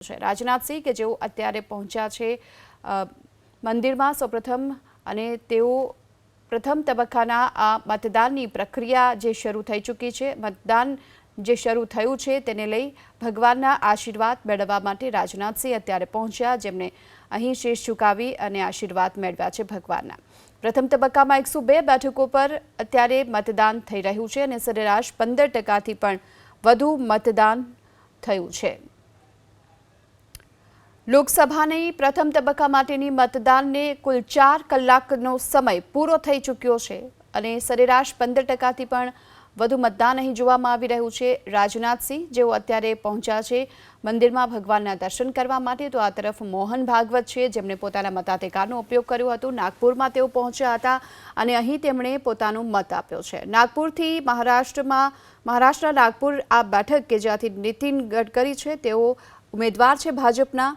છે. રાજનાથસિંહ કે જેઓ અત્યારે પહોંચ્યા છે મંદિરમાં સૌપ્રથમ અને તેઓ પ્રથમ તબક્કાના આ મતદાનની પ્રક્રિયા જે શરૂ થઈ ચૂકી છે, મતદાન જે શરૂ થયું છે તેને લઈ ભગવાનના આશીર્વાદ મેળવવા માટે રાજનાથસિંહ અત્યારે પહોંચ્યા જેમણે અહીં શેષ ઝુકાવી અને આશીર્વાદ મેળવ્યા છે ભગવાનના. પ્રથમ તબક્કામાં એકસો બે બેઠકો પર અત્યારે મતદાન થઈ રહ્યું છે અને સરેરાશ પંદર ટકાથી પણ વધુ મતદાન થયું છે. લોકસભાની પ્રથમ તબક્કા માટેની મતદાનને કુલ ચાર કલાકનો સમય પૂરો થઈ ચૂક્યો છે અને સરેરાશ પંદર ટકાથી પણ વધુ મતદાન અહીં જોવામાં આવી રહ્યું છે. રાજનાથસિંહ જેઓ અત્યારે પહોંચ્યા છે મંદિરમાં ભગવાનના દર્શન કરવા માટે, તો આ તરફ મોહન ભાગવત છે, જેમણે પોતાના મતાધિકારનો ઉપયોગ કર્યો હતો. નાગપુરમાં તેઓ પહોંચ્યા હતા અને અહીં તેમણે પોતાનો મત આપ્યો છે. નાગપુરથી મહારાષ્ટ્રમાં, મહારાષ્ટ્રના નાગપુર આ બેઠક કે જ્યાંથી નીતિન ગડકરી છે, તેઓ ઉમેદવાર છે ભાજપના.